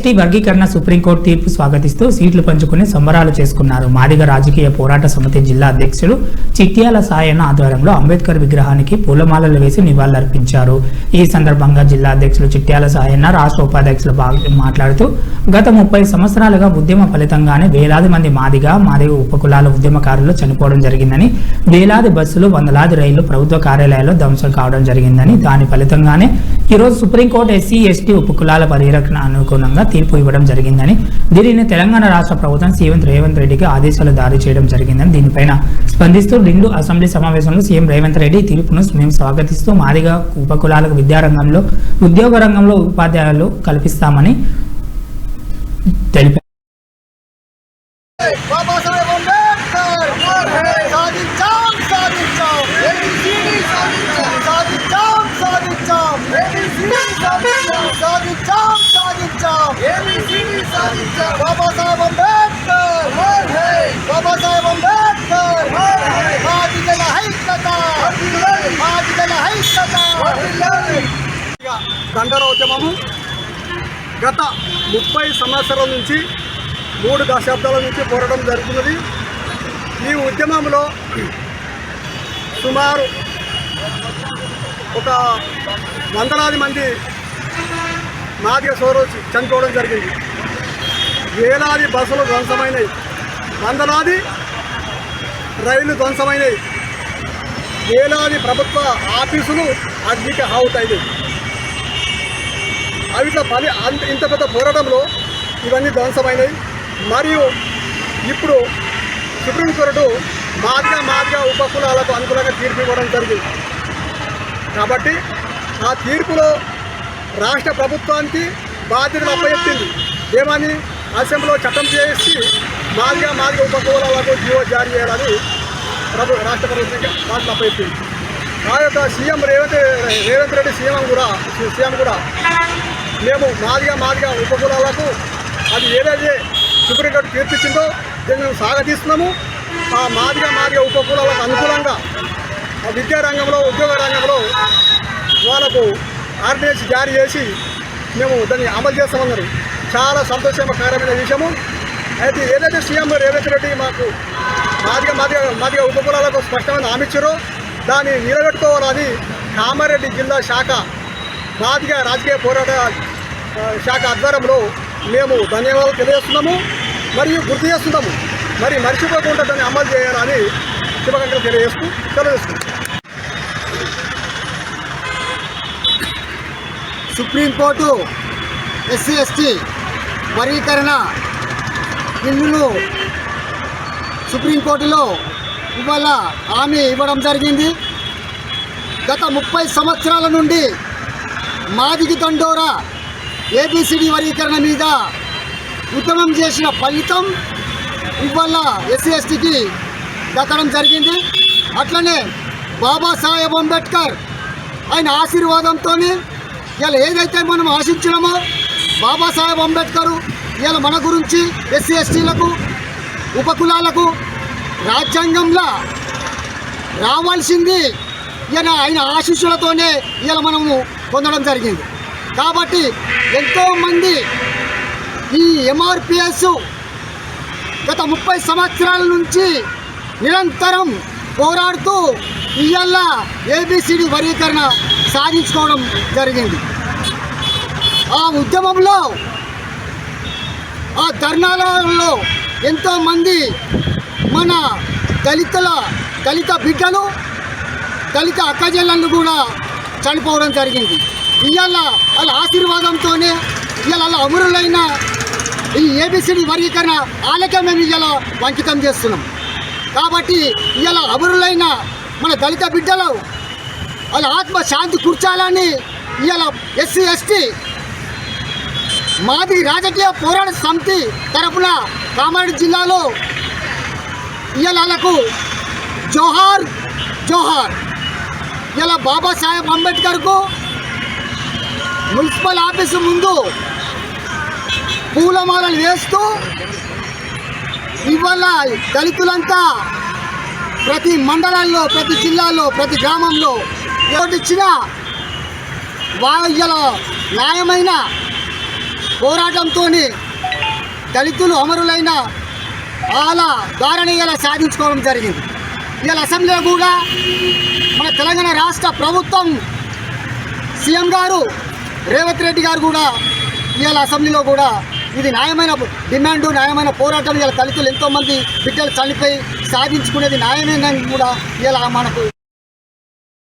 ST వర్గీకరణ supreme court తీర్పు స్వాగతిస్తూ సీట్లు పంచుకుని సంబరాలు చేసుకున్నారు. మాదిగ రాజకీయ పోరాట సమితి జిల్లా అధ్యక్షుడు చిట్యాల సాయన్న ఆధ్వర్యంలో అంబేద్కర్ విగ్రహానికి పూలమాలలు వేసి నివాళులర్పించారు. ఈ సందర్భంగా జిల్లా అధ్యక్షులు చిట్యాల సాయన్న రాష్ట్ర ఉపాధ్యక్షులు బాగా మాట్లాడుతూ గత ముప్పై సంవత్సరాలుగా ఉద్యమ ఫలితంగానే వేలాది మంది మాదిగ మాదిగ ఉపకులాల ఉద్యమకారులు చనిపోవడం జరిగిందని వేలాది బస్సులు వందలాది రైళ్ళు ప్రభుత్వ కార్యాలయాల్లో ధ్వంసం కావడం జరిగిందని దాని ఫలితంగానే ఈరోజు సుప్రీంకోర్టు ఎస్సీ ఎస్టీ ఉపకులాల పరిరక్షణ అనుగుణంగా తీర్పు ఇవ్వడం జరిగిందని దీనిని తెలంగాణ రాష్ట్ర ప్రభుత్వం సీఎం రేవంత్ రెడ్డికి ఆదేశాలు జారీ చేయడం జరిగిందని దీనిపైన స్పందిస్తూ రెండు అసెంబ్లీ సమావేశంలో సీఎం రేవంత్ రెడ్డి తీర్పును మేము స్వాగతిస్తూ మాదిగా ఉపకులాలకు విద్యారంగంలో ఉద్యోగ రంగంలో ఉపాధ్యాయులు కల్పిస్తామని తెలిపారు. బాబాసాహెబ్ అంబేద్కర్! బాబాసాహెబ్ అంబేద్కర్! బాధితుల ఐక్యత! బాధితుల ఐక్యత! దండరోద్యమము గత ముప్పై సంవత్సరాల నుంచి మూడు దశాబ్దాల నుంచి పోరాటం జరుగుతున్నది. ఈ ఉద్యమంలో సుమారు ఒక వందలాది మంది మాదిగ సోదరులు చనిపోవడం జరిగింది. వేలాది బస్సులు ధ్వంసమైనవి వందలాది రైళ్ళు ధ్వంసమైనవి వేలాది ప్రభుత్వ ఆఫీసులు అగ్నికి ఆవుతాయి అవి పని అంత ఇంత పెద్ద పోరాటంలో ఇవన్నీ ధ్వంసమైనవి మరియు ఇప్పుడు సుప్రీంకోర్టు మాదిగా మాదిగా ఉపకులాలకు అనుకూలంగా తీర్పు ఇవ్వడం జరిగింది. కాబట్టి ఆ తీర్పులో రాష్ట్ర ప్రభుత్వానికి బాధ్యతలు అప్పచెప్పింది. ఏమని? అసెంబ్లీలో చట్టం చేసి మాదిగా మాదిగా ఉపకులాలకు జీవో జారీ చేయాలని ప్రభు రాష్ట్ర ప్రభుత్వం బాధ్యతలు అప్పచెప్పింది. ఆ యొక్క సీఎం రేవంత్ రేవంత్ రెడ్డి సీఎం కూడా సీఎం కూడా మేము మాదిగా మాదిగా ఉపకులాలకు అది ఏదైతే సుప్రీంకోర్టు తీర్పిచ్చిందో దీన్ని మేము సాగతీస్తున్నాము ఆ మాదిగా మాదిగా ఉపకులాలకు అనుకూలంగా ఆ విద్యా రంగంలో ఉద్యోగ రంగంలో వాళ్ళకు ఆర్డినెన్స్ జారీ చేసి మేము దాన్ని అమలు చేస్తామన్నారు. చాలా సంతోషకరమైన విషయము అయితే ఏదైతే సీఎం రేవంత్ రెడ్డి మాకు మాదిగా మాదిగా మాదిగా ఉపకులాలకు స్పష్టమైన హామీ ఇచ్చారో దాన్ని నిలబెట్టుకోవాలని కామారెడ్డి జిల్లా శాఖ మాదిగా రాజకీయ పోరాట శాఖ ఆధ్వర్యంలో మేము ధన్యవాదాలు తెలియజేస్తున్నాము మరియు గుర్తు చేస్తున్నాము. మరి మర్చిపోకుండా దాన్ని అమలు చేయాలని శుభాకాంక్షలు తెలియజేస్తూ తెలియజేస్తున్నాం సుప్రీంకోర్టు ఎస్సీ ఎస్టీ వర్గీకరణ బిల్లును సుప్రీంకోర్టులో ఇవాళ హామీ ఇవ్వడం జరిగింది. గత ముప్పై సంవత్సరాల నుండి మాదిగి దండోరా ఏబిసిడి వర్గీకరణ మీద ఉద్యమం చేసిన ఫలితం ఇవాళ ఎస్సీ ఎస్టీకి దక్కడం జరిగింది. అట్లనే బాబాసాహెబ్ అంబేద్కర్ ఆయన ఆశీర్వాదంతో ఇలా ఏదైతే మనం ఆశించినామో బాబాసాహెబ్ అంబేద్కర్ ఇలా మన గురించి ఎస్సీ ఎస్టీలకు ఉపకులాలకు రాజ్యాంగంలో రావాల్సింది ఈయన ఆయన ఆశీస్సులతోనే ఇలా మనము పొందడం జరిగింది. కాబట్టి ఎంతోమంది ఈ ఎంఆర్పిఎస్ గత ముప్పై సంవత్సరాల నుంచి నిరంతరం పోరాడుతూ ఇవాళ ఏబిసిడి వర్గీకరణ సాధించుకోవడం జరిగింది. ఆ ఉద్యమంలో ఆ ధర్నాలలో ఎంతోమంది మన దళితుల దళిత బిడ్డలు దళిత అక్కజల్లను కూడా చనిపోవడం జరిగింది. ఇవాళ వాళ్ళ ఆశీర్వాదంతోనే ఇవాళ వాళ్ళ అమరులైన ఈ ఏబిసిడి వర్గీకరణ ఆలకే మేము ఇవాళ వంకితం చేస్తున్నాం. కాబట్టి ఇవాళ అమరులైన మన దళిత బిడ్డలు వాళ్ళ ఆత్మ శాంతి కూర్చాలని ఇవాళ ఎస్సీ ఎస్టీ మాది రాజకీయ పోరాట సమితి తరపున కామారెడ్డి జిల్లాలో ఇవాళ జోహార్ జోహార్. ఇలా బాబాసాహెబ్ అంబేద్కర్కు మున్సిపల్ ఆఫీసు ముందు పూలమాలలు వేస్తూ ఇవాళ దళితులంతా ప్రతి మండలాల్లో ప్రతి జిల్లాలో ప్రతి గ్రామంలో ఎవరిచ్చిన వాళ్ళ న్యాయమైన పోరాటంతో దళితులు అమరులైన వాళ్ళ ద్వారానే ఇలా సాధించుకోవడం జరిగింది. ఇవాళ అసెంబ్లీలో కూడా మన తెలంగాణ రాష్ట్ర ప్రభుత్వం సీఎం గారు రేవంత్ రెడ్డి గారు కూడా ఇవాళ అసెంబ్లీలో కూడా ఇది న్యాయమైన డిమాండ్ న్యాయమైన పోరాటం. ఇలా దళితులు ఎంతోమంది బిడ్డలు చనిపోయి సాధించుకునేది న్యాయమైన కూడా ఇలా మనకు